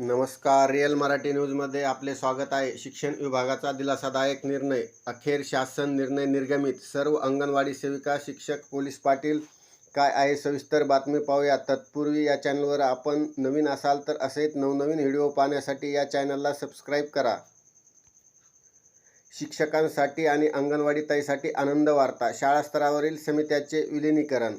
नमस्कार रिअल मराठी न्यूजमध्ये आपले स्वागत आहे. शिक्षण विभागाचा दिलासादायक निर्णय अखेर शासन निर्णय निर्गमित. सर्व अंगणवाडी सेविका शिक्षक पोलीस पाटील काय आहे सविस्तर बातमी पाहूया. तत्पूर्वी या चॅनलवर आपण नवीन असाल तर असेच नवनवीन व्हिडिओ पाहण्यासाठी या चॅनलला सबस्क्राईब करा. शिक्षकांसाठी आणि अंगणवाडी ताईसाठी आनंद वार्ता. शाळा स्तरावरील समित्याचे विलिनीकरण.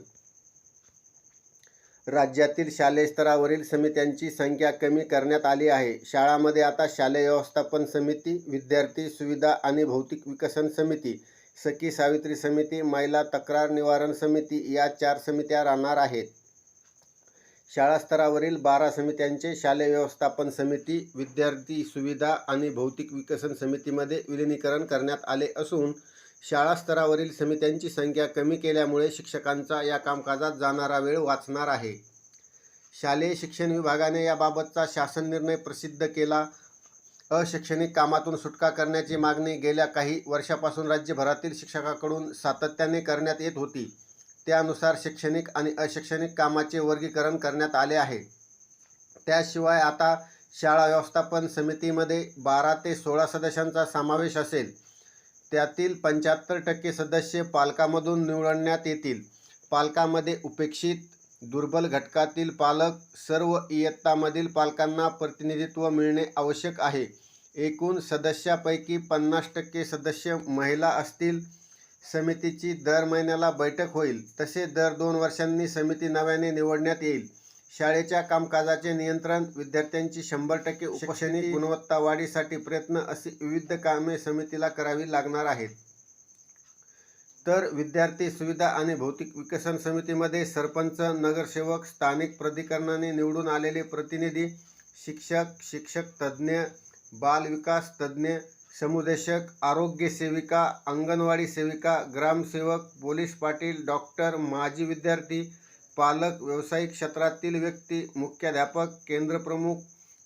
राज्यातील शालेय स्तरावरील समित्यांची संख्या कमी करण्यात आली आहे. शाळामध्ये आता शालेय व्यवस्थापन समिती विद्यार्थी सुविधा आणि भौतिक विकसन समिती सखी सावित्री समिती महिला तक्रार निवारण समिती या चार समित्या राहणार आहेत. शाळा स्तरावरील बारा समित्यांचे शालेय व्यवस्थापन समिती विद्यार्थी सुविधा आणि भौतिक विकसन समितीमध्ये विलिनीकरण करण्यात आले असून शाळा स्तरावरील समित्यांची संख्या कमी केल्यामुळे शिक्षकांचा या कामकाजात जाणारा वेळ वाचणार आहे. शालेय शिक्षण विभागाने याबाबतचा शासन निर्णय प्रसिद्ध केला. अशैक्षणिक कामातून सुटका करण्याची मागणी गेल्या काही वर्षापासून राज्यभरातील शिक्षकाकडून सातत्याने करण्यात येत होती. त्यानुसार शैक्षणिक आणि अशैक्षणिक कामाचे वर्गीकरण करण्यात आले आहे. त्याशिवाय आता शाळा व्यवस्थापन समितीमध्ये बारा ते सोळा सदस्यांचा समावेश असेल. त्यातील पंच्याहत्तर टक्के सदस्य पालकामधून निवडण्यात येतील. पालकामध्ये उपेक्षित दुर्बल घटकातील पालक सर्व इयत्तामधील पालकांना प्रतिनिधित्व मिळणे आवश्यक आहे. एकूण सदस्यापैकी पन्नास टक्के सदस्य महिला असतील. समितीची दर महिन्याला बैठक होईल. तसेच दर दोन वर्षांनी समिती नव्याने निवडण्यात येईल. शाळेच्या कामकाजाचे नियंत्रण विद्यार्थ्यांची शंभर टक्के शैक्षणिक गुणवत्ता वाढीसाठी प्रयत्न अशी विविध कामे समितीला करावी लागणार आहेत. तर विद्यार्थी सुविधा आणि भौतिक विकसन समितीमध्ये सरपंच नगरसेवक स्थानिक प्राधिकरणाने निवडून आलेले प्रतिनिधी शिक्षक शिक्षक तज्ज्ञ बालविकास तज्ज्ञ समुदेशक आरोग्य सेविका अंगणवाडी सेविका ग्रामसेवक पोलीस पाटील डॉक्टर माजी विद्यार्थी पालक व्यावसायिक क्षेत्रातील व्यक्ती मुख्याध्यापक केंद्रप्रमुख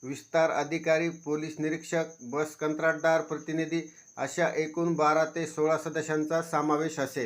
विस्तार अधिकारी पोलीस निरीक्षक बस कंत्राटदार प्रतिनिधी अशा एकूण बारा ते सोळा सदस्यांचा समावेश असेल.